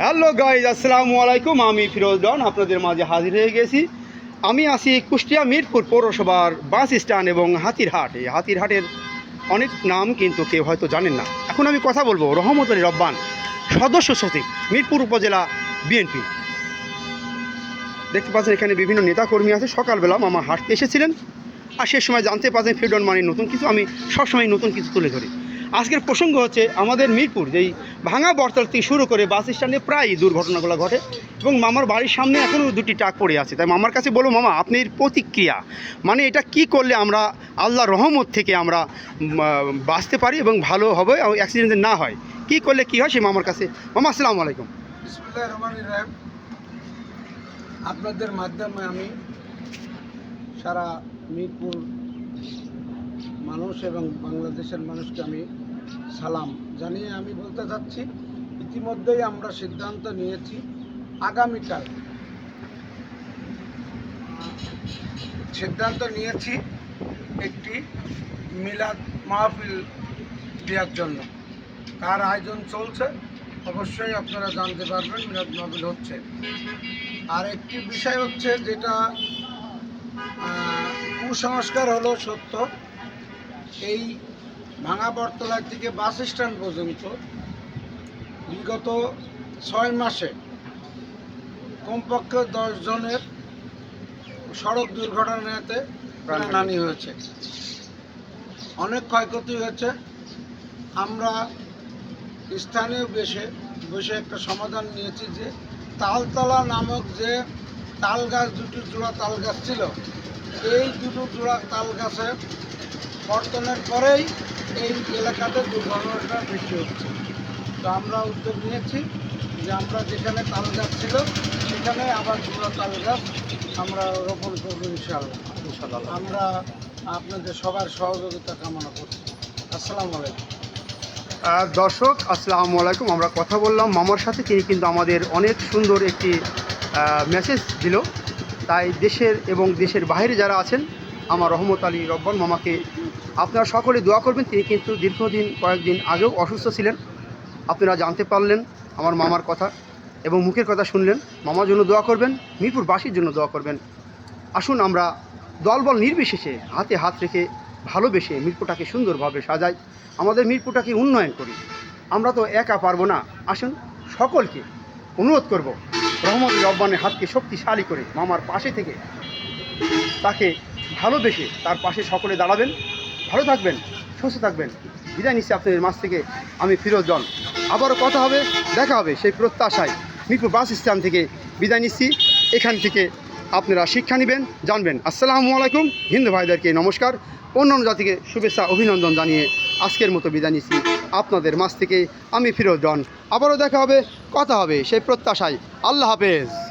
Hello guys আসসালামু আলাইকুম। আমি ফিরোজ ডন, আপনাদের মাঝে হাজির হয়ে গেছি। আমি আছি কুষ্টিয়া মিরপুর পৌরসভার বাস স্ট্যান্ড এবং হাতিরহাট। এই হাতিরহাটের অনেক নাম কিন্তু কেউ হয়তো জানেন না। এখন আমি কথা বলব রহমত আলী রব্বান, সদস্য সচিব, মিরপুর উপজেলা বিএনপি দেখতে পাচ্ছেন, এখানে বিভিন্ন নেতাকর্মী আছে। সকালবেলা মামা হাঁটতে এসেছিলেন। আর সে সময় জানতে পারছেন ফিডন মানে নতুন কিছু। আমি সবসময় নতুন কিছু তুলে ধরি। আজকের প্রসঙ্গ হচ্ছে আমাদের মিরপুর, যেই ভাঙা বর্তাল থেকে শুরু করে বাস স্ট্যান্ডে প্রায় দুর্ঘটনাগুলো ঘটে এবং মামার বাড়ির সামনে এখনও দুটি টাক পড়ে আছে। তাই মামার কাছে বলো মামা আপনার প্রতিক্রিয়া মানে এটা কি করলে আমরা আল্লাহ রহমত থেকে আমরা বাঁচতে পারি এবং ভালো হবে অ্যাক্সিডেন্ট না হয়? কি করলে কি হয় সে মামার কাছে? মামা, আসসালামু আলাইকুম। আপনাদের মাধ্যমে আমি সারা মিরপুর মানুষ এবং বাংলাদেশের মানুষকে আমি সালাম জানিয়ে আমি বলতে চাচ্ছি, ইতিমধ্যেই আমরা সিদ্ধান্ত নিয়েছি, আগামীকাল, সিদ্ধান্ত নিয়েছি একটি মিলাদ মাহফিল দেওয়ার জন্য। তার আয়োজন চলছে, অবশ্যই আপনারা জানতে পারবেন মিলাদ মাহফিল হচ্ছে। আর একটি বিষয় হচ্ছে যেটা কুসংস্কার হলো সত্য। এই ভাঙা বটতলা থেকে বাস স্ট্যান্ড পর্যন্ত বিগত ছয় মাসে কমপক্ষে দশ জনের সড়ক দুর্ঘটনাতে প্রাণহানি হয়েছে। অনেক ক্ষয়ক্ষতি হয়েছে। আমরা স্থানীয় বেশে বসে একটা সমাধান নিয়েছি যে তালতলা নামক যে তাল গাছ দুটো জোড়া তাল গাছ ছিল এই দুটো জোড়া তাল গাছে পর্তনের পরেই এই এলাকাতে দুর্ঘটনাটা বেশি হচ্ছে। তো আমরা উদ্যোগ নিয়েছি যে আমরা যেখানে তাল গাছ ছিল সেখানে আবার জোড়া তাল গাছ আমরা রোপণ করব ইনশাআল্লাহ। আমরা আপনাদের সবার সহযোগিতা কামনা করছি। আসসালামু আলাইকুম। দর্শক আসসালামু আলাইকুম। আমরা কথা বললাম মামার সাথে তিনি কিন্তু আমাদের অনেক সুন্দর একটি মেসেজ দিল। তাই দেশের এবং দেশের বাইরে যারা আছেন আমার রহমত আলী রব্বান মামাকে। আপনারা সকলে দোয়া করবেন, তিনি কিন্তু দীর্ঘদিন, কয়েকদিন আগেও অসুস্থ ছিলেন। আপনারা জানতে পারলেন আমার মামার কথা এবং মুখের কথা শুনলেন। মামার জন্য দোয়া করবেন, মিরপুরবাসীর জন্য দোয়া করবেন। আসুন আমরা দলবল নির্বিশেষে হাতে হাত রেখে ভালোবেসে মিরপুরটাকে সুন্দরভাবে সাজাই। আমাদের মিরপুরটাকে উন্নয়ন করি। আমরা তো একা পারব না। আসুন সকলকে অনুরোধ করব, রহমত রব্বানের হাতকে শক্তিশালী করে মামার পাশে থেকে তাকে ভালোবেসে তার পাশে সকলে দাঁড়াবেন। ভালো থাকবেন, সুস্থ থাকবেন। বিদায় নিচ্ছি আপনাদের মাছ থেকে। আমি ফিরোজ জন আবারও কথা হবে, দেখা হবে সেই প্রত্যাশায় মিরপুর বাস স্ট্যান্ড থেকে। বিদায় নিচ্ছি। এখান থেকে আপনারা শিক্ষা নেবেন, জানবেন। আসসালামু আলাইকুম। হিন্দু ভাইদেরকে নমস্কার। অন্যান্য জাতিকে শুভেচ্ছা, অভিনন্দন জানিয়ে আজকের মতো বিদায় নিচ্ছি আপনাদের মাছ থেকে। আমি ফিরোজ জন আবারও দেখা হবে, কথা হবে সেই প্রত্যাশায়। আল্লাহ হাফেজ।